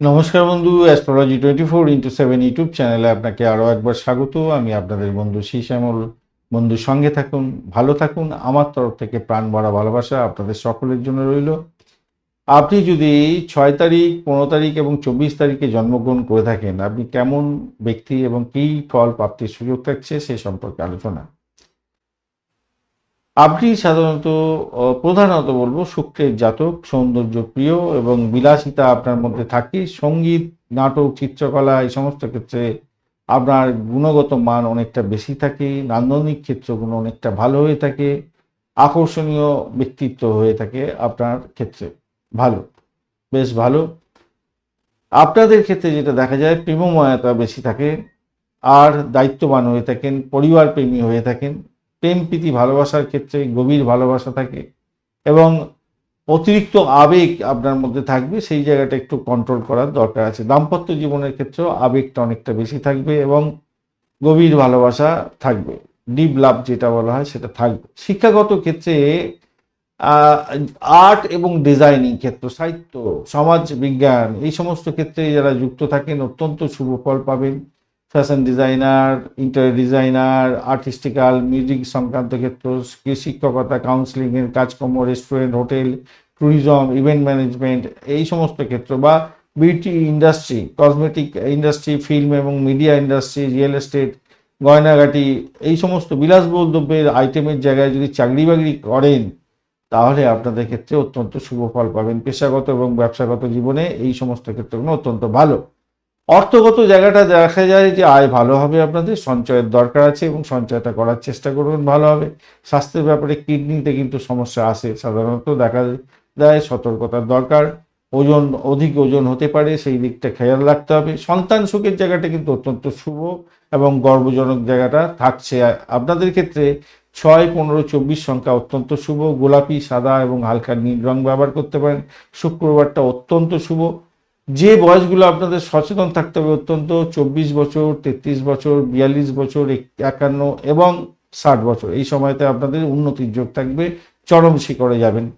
নমস্কার বন্ধু astrology twenty four into seven YouTube চ্যানেলে আপনাকে আরও একবার স্বাগত। আমি আপনাদের বন্ধু শ্যামল বন্ধুর সঙ্গে থাকুন, ভালো থাকুন। আমার তরফ থেকে প্রাণ ভরা ভালোবাসা আপনাদের সকলের জন্য রইল। আপনি যদি ছয় তারিখ, পনেরো তারিখ এবং চব্বিশ তারিখে জন্মগ্রহণ করে থাকেন, আপনি কেমন ব্যক্তি এবং কী ফল প্রাপ্তির সুযোগ থাকছে সে সম্পর্কে আলোচনা। আপনি সাধারণত প্রধানত বলব শুক্রের জাতক সৌন্দর্য প্রিয় এবং বিলাসিতা আপনার মধ্যে থাকে। সংগীত, নাটক, চিত্রকলা এই সমস্ত ক্ষেত্রে আপনার গুণগত মান অনেকটা বেশি থাকে, নান্দনিক ক্ষেত্রগুলো অনেকটা ভালো হয়ে থাকে, আকর্ষণীয় ব্যক্তিত্ব হয়ে থাকে আপনার ক্ষেত্রে। ভালো, বেশ ভালো। আপনাদের ক্ষেত্রে যেটা দেখা যায়, প্রেমময়তা বেশি থাকে, আর দায়িত্ববান হয়ে থাকেন পরিবার প্রেমী হয়ে থাকেন। প্রেম, প্রীতি, ভালোবাসার ক্ষেত্রে গভীর ভালোবাসা থাকে এবং অতিরিক্ত আবেগ আপনার মধ্যে থাকবে, সেই জায়গাটা একটু কন্ট্রোল করার দরকার আছে। দাম্পত্য জীবনের ক্ষেত্রেও আবেগটা অনেকটা বেশি থাকবে এবং গভীর ভালোবাসা থাকবে। ডিপ লাভ যেটা বলা হয় সেটা থাকবে। শিক্ষাগত ক্ষেত্রে আর্ট এবং ডিজাইনিং ক্ষেত্র, সাহিত্য, সমাজ বিজ্ঞান এই সমস্ত ক্ষেত্রে যারা যুক্ত থাকেন অত্যন্ত শুভ ফল পাবেন। Fashion designer interior designer artistical music সংক্রান্ত ক্ষেত্র শিক্ষকতা কাউন্সিলিংয়ের কাজকর্ম restaurant hotel tourism event management এই সমস্ত ক্ষেত্র বা beauty industry cosmetic industry film এবং মিডিয়া ইন্ডাস্ট্রি রিয়েল এস্টেট গয়নাগাটি, এই সমস্ত বিলাসবহুল দ্রব্যের আইটেমের জায়গায় যদি চাকরি বাকরি করেন, তাহলে আপনাদের ক্ষেত্রে অত্যন্ত শুভ ফল পাবেন। পেশাগত এবং ব্যবসাগত জীবনে এই সমস্ত ক্ষেত্রগুলো অত্যন্ত ভালো। অর্থগত জায়গাটা দেখা যায় যে আয় ভালো হবে আপনাদের, সঞ্চয়ের দরকার আছে এবং সঞ্চয়টা করার চেষ্টা করবেন ভালো হবে। স্বাস্থ্যের ব্যাপারে কিডনিতে কিন্তু সমস্যা আসে, সাধারণত দেখা যায় সতর্কতার দরকার। ওজন, অধিক ওজন হতে পারে, সেই দিকটা খেয়াল রাখতে হবে। সন্তান সুখের জায়গাটা কিন্তু অত্যন্ত শুভ এবং গর্বজনক জায়গাটা থাকছে। আপনাদের ক্ষেত্রে ছয়, পনেরো, চব্বিশ সংখ্যা অত্যন্ত শুভ। গোলাপি, সাদা এবং হালকা নীল রং ব্যবহার করতে পারেন। শুক্রবারটা অত্যন্ত শুভ। যে বয়সগুলো আপনাদের সচেতন থাকতে হবে, অত্যন্ত চব্বিশ বছর, তেত্রিশ বছর, বিয়াল্লিশ বছর, এক- একান্ন এবং ষাট বছর, এই সময়তে আপনাদের উন্নতির যোগ থাকবে, চরম শিখরে যাবেন।